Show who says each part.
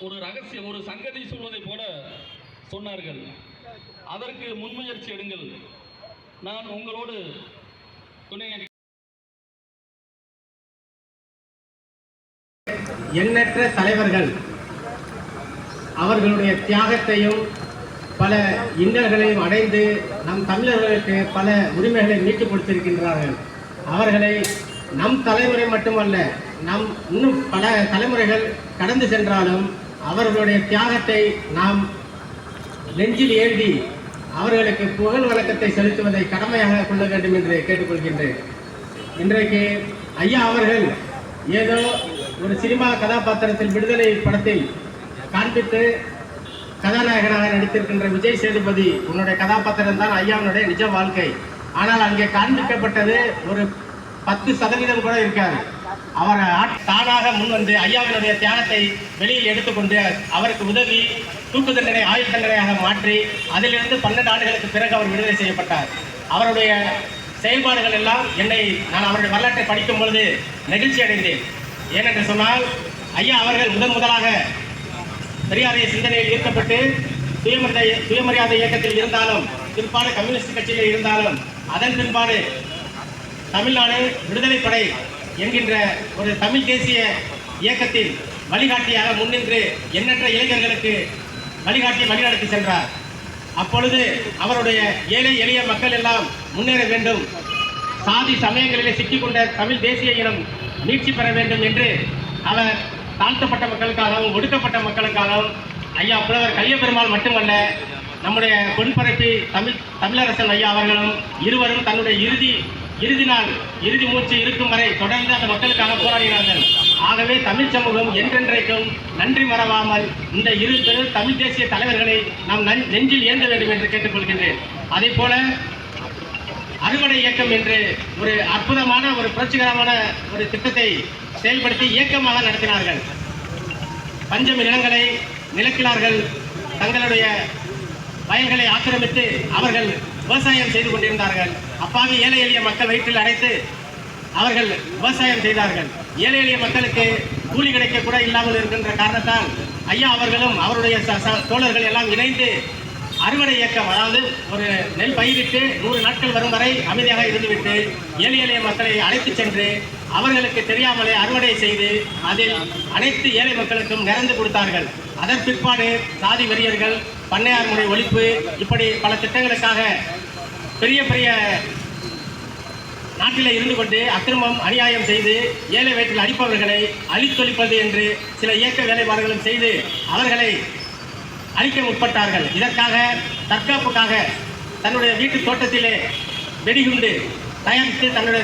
Speaker 1: ஒரு ரகசியம் ஒரு சங்கதி சொல்வதை போல சொன்னார்கள். அதற்கு முன்முயற்சி எடுங்கள். நான் உங்களோடு துணை
Speaker 2: எண்ணற்ற தலைவர்கள் அவர்களுடைய தியாகத்தையும் பல இன்னல்களையும் அடைந்து நம் தமிழர்களுக்கு பல உரிமைகளை மீட்டுக் கொடுத்திருக்கின்றார்கள். அவர்களை நம் தலைமுறை மட்டுமல்ல நம் இன்னும் பல தலைமுறைகள் கடந்து சென்றாலும் அவர்களுடைய தியாகத்தை நாம் நெஞ்சில் ஏந்தி அவர்களுக்கு புகழ் வழக்கத்தை செலுத்துவதை கடமையாக கொள்ள வேண்டும் என்று கேட்டுக்கொள்கின்றேன். இன்றைக்கு ஐயா அவர்கள் ஏதோ ஒரு சினிமா கதாபாத்திரத்தில் விடுதலை படத்தில் காண்பித்து கதாநாயகனாக நடித்திருக்கின்ற விஜய் சேதுபதி உன்னுடைய கதாபாத்திரம் தான் ஐயாவுடைய நிஜ வாழ்க்கை. ஆனால் அங்கே காண்பிக்கப்பட்டது ஒரு பத்து சதவீதம் கூட இருக்காது. அவர் தானாக முன்வந்து ஐயாவினுடைய தியாகத்தை வெளியில் எடுத்துக்கொண்டு அவருக்கு உதவி தூக்கு தண்டனை ஆயுள் தண்டனையாக மாற்றி அதிலிருந்து பன்னெண்டு ஆண்டுகளுக்கு பிறகு அவர் விடுதலை செய்யப்பட்டார். அவருடைய செயல்பாடுகள் எல்லாம் என்னை நான் அவருடைய வரலாற்றை படிக்கும் பொழுது நெகிழ்ச்சி அடைந்தேன். ஏனென்று சொன்னால் ஐயா அவர்கள் முதன் முதலாக பெரியாரிய சிந்தனையில் ஈர்க்கப்பட்டு சுயமரியாதை சுயமரியாதை இயக்கத்தில் இருந்தாலும் பிற்பாடு கம்யூனிஸ்ட் கட்சியில் இருந்தாலும் அதன் பின்பாடு தமிழ்நாடு விடுதலை படை என்கின்ற ஒரு தமிழ் தேசிய இயக்கத்தின் வழிகாட்டியாக முன்னின்று எண்ணற்ற இளைஞர்களுக்கு வழிகாட்டி வழிநடத்தி சென்றார். அப்பொழுது அவருடைய ஏழை எளிய மக்கள் எல்லாம் முன்னேற வேண்டும். சாதி சமயங்களிலே சிக்கிக்கொண்ட தமிழ் தேசிய இனம் மீட்சி பெற வேண்டும் என்று அவர் தாழ்த்தப்பட்ட மக்களுக்காகவும் ஒடுக்கப்பட்ட மக்களுக்காகவும் ஐயா புலவர் கலியபெருமாள் மட்டுமல்ல நம்முடைய பொன்பரப்பி தமிழ் தமிழரசன் ஐயா அவர்களும் இருவரும் தன்னுடைய இறுதி இறுதி நாள் இறுதி மூச்சு இருக்கும் வரை தொடர்ந்து அந்த மக்களுக்காக போராடினார்கள் ஆகவே தமிழ் சமூகம் என்றென்றைக்கும் நன்றி மறவாமல் இந்த இரு பெரு தமிழ் தேசிய தலைவர்களை நாம் நன்- நெஞ்சில் ஏந்த வேண்டும் என்று கேட்டுக்கொள்கின்றேன். அதே போல அறுவடை இயக்கம் என்று ஒரு அற்புதமான ஒரு புரட்சிகரமான ஒரு திட்டத்தை செயல்படுத்தி இயக்கமாக நடத்தினார்கள். பஞ்சமி நிலங்களை நிலக்கிழார்கள் தங்களுடைய வயல்களை ஆக்கிரமித்து அவர்கள் விவசாயம் செய்து கொண்டிருந்தார்கள். அப்பாவி ஏழை எளிய மக்கள் வயிற்றில் அடைத்து அவர்கள் விவசாயம் செய்தார்கள். ஏழை எளிய மக்களுக்கு கூலி கிடைக்க கூட இல்லாமல் இருக்கின்ற காரணத்தால் ஐயா அவர்களும் அவருடைய ச- ச- தோழர்கள் எல்லாம் இணைந்து அறுவடை இயக்கம் அதாவது ஒரு நெல் பயிரிட்டு நூறு நாட்கள் வரும் வரை அமைதியாக இருந்துவிட்டு ஏழை எளிய மக்களை அழைத்து சென்று அவர்களுக்கு தெரியாமலே அறுவடை செய்து அதில் அனைத்து ஏழை மக்களுக்கும் நிறந்து கொடுத்தார்கள். அதன் பிற்பாடு சாதி வெறியர்கள் பண்ணையார் முறை ஒழிப்பு இப்படி பல திட்டங்களுக்காக பெரிய பெரிய நாட்டில் இருந்து கொண்டு அக்கிரமம் அநியாயம் செய்து ஏழை வயிற்றில் அடிப்பவர்களை அழித்தொழிப்பது என்று சில இயக்க வேலைப்பாடுகளும் செய்து அவர்களை அழிக்க முற்பட்டார்கள். இதற்காக தற்காப்புக்காக தன்னுடைய வீட்டு தோட்டத்திலே வெடிகுண்டு தயாரித்து தன்னுடைய